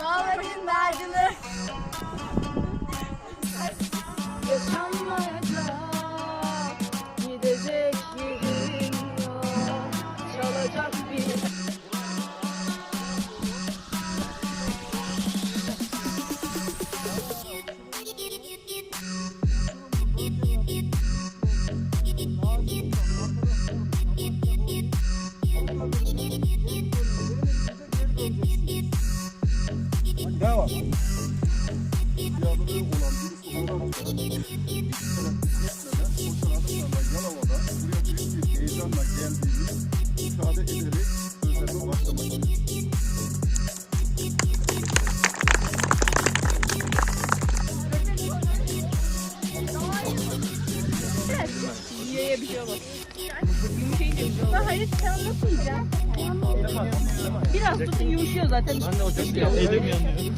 Dağların derdini. Bir şey olmaz Hayır sen nasıl yiyeceksin? Biraz tutun yumuşuyor zaten Elim yanıyor.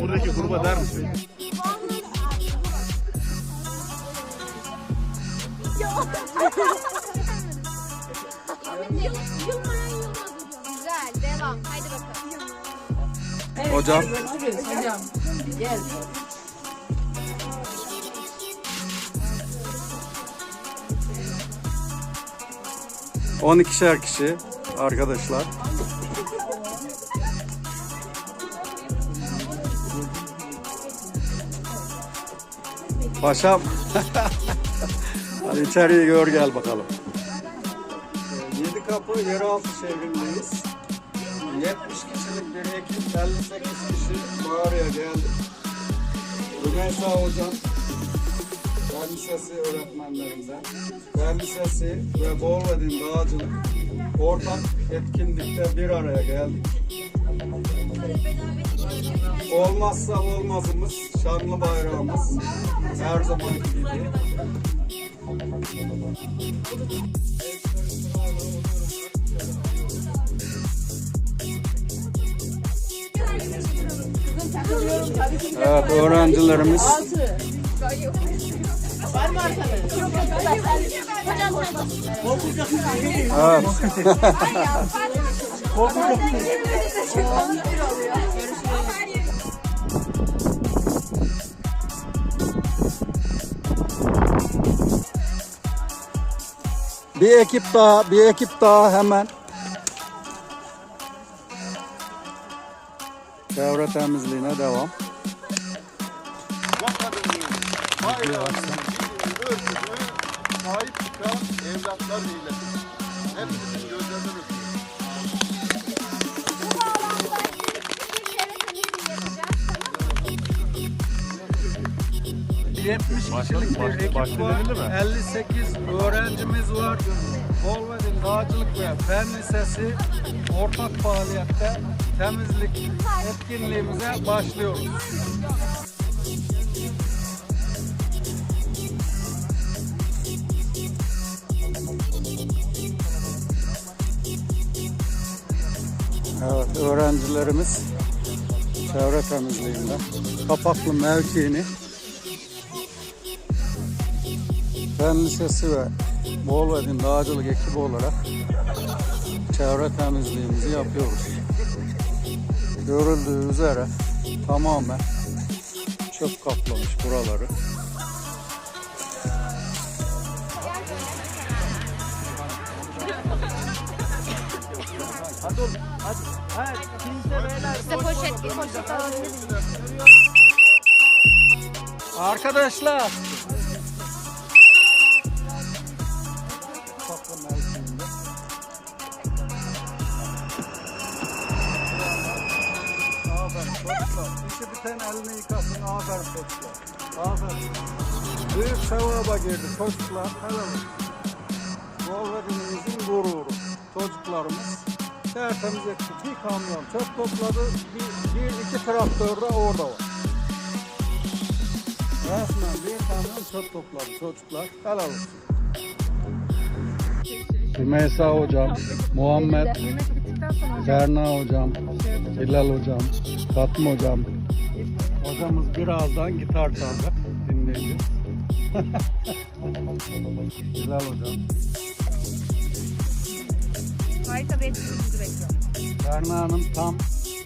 Buradaki gruba der misin? Güzel devam. Haydi bakalım. Hocam Hocam gel 12'şer kişi arkadaşlar. Paşam. Hadi içeriği gör gel bakalım. Yedi kapı yeraltı şehrindeyiz. 70 kişilik bir ekip 58 kişi mağaraya geldi. Rümeysa hocam Fen Lisesi öğretmenlerinden, Fen Lisesi ve Bolvedin Dağcılık ortak etkinlikte bir araya geldik. Olmazsa olmazımız şanlı bayrağımız her zaman gibi. Evet öğrencilerimiz? Evet. Bir ekip daha, bir ekip daha hemen. Çevre temizliğine devam. Vatanımızın, bayrağımızın, örgüsüne sahip çıkan evlatlar milleti. Hepinizin gözlerinden öpüyorum. Bir 70 kişilik bir ekip var. denildi mi? 58 öğrencimiz var. Bolvedin Dağcılık ve Fen Lisesi ortak faaliyette temizlik etkinliğimize başlıyoruz. Evet, öğrencilerimiz çevre temizliğinde kapaklı mevkiini Fen Lisesi ve Bolvedin Dağcılık ekibi olarak çevre temizliğimizi yapıyoruz. Görüldüğü üzere tamamen çöp kaplamış buraları. İşte poşet bir poşet alabilir miyim? Arkadaşlar. Kaplı mevkiinde. Aferin çocuklar. İşi biten elini yıkasın. Aferin çocuklar. Aferin. Büyük sevaba girdi çocuklar. Helal olsun. Bolvedin'imizin gururu. Çocuklarımız tertemiz etti. Bir kamyon çöp topladı. Bir, bir iki traktör de orada var. Resmen bir kamyon çöp topladı çocuklar. Helal olsun. Rümeysa hocam, Muhammed, Berna hocam, Hilal hocam, Fatma hocam. Hocamız birazdan gitar çalacak. Dinleyeceğiz. Hilal hocam. Harika bir etkinliğimizi bekliyor. Berna Hanım tam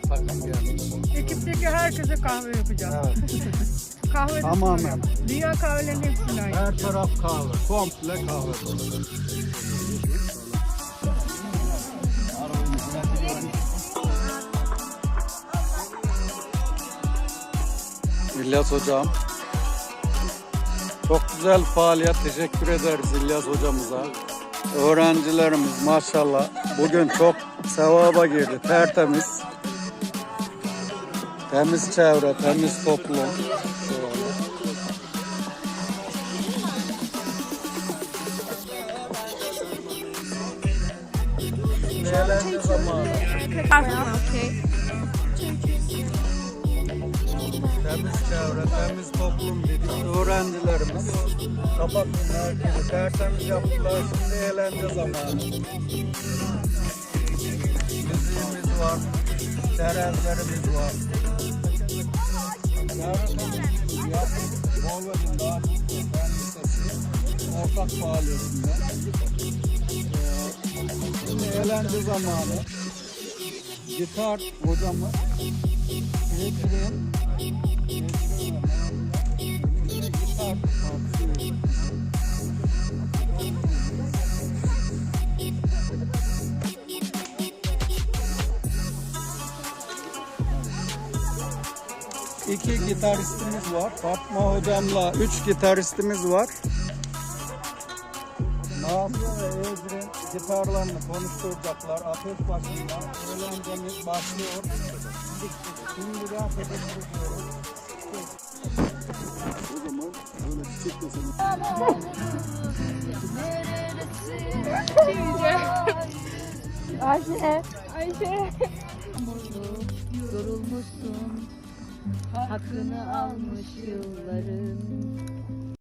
takım geldi. Ekipteki herkese kahve yapacağız. Evet. Kahve Tamamen. Dünya kahvelerinin hepsini aynı. Her taraf kahve. Komple kahve. İlyas Hocam. Çok güzel faaliyet. Teşekkür ederiz İlyas Hocamıza. Öğrencilerimiz maşallah bugün çok sevaba girdi. Tertemiz. Temiz çevre, temiz toplum. Eğlence zamanı. Okey. Temiz çevre, temiz toplum dedik. Öğrencilerimiz kapatın herkesi tertemiz yaptılar. Şimdi eğlence zamanı. Müziğimiz var, çerezlerimiz var. Yarın yapın, Bolva'nın daha ortak faaliyetinde. Ee, Şimdi eğlence zamanı. Gitar hocamız Getirin. İki gitaristimiz var. Fatma hocamla üç gitaristimiz var. Nazlı ve Ezrin gitarlarını konuşturacaklar. Ateş başında. Eğlencemiz başlıyor. O zaman böyle çiçek deseni Ayşe. Ayşe. Yorulmuşsun. Hakkını almış yılların.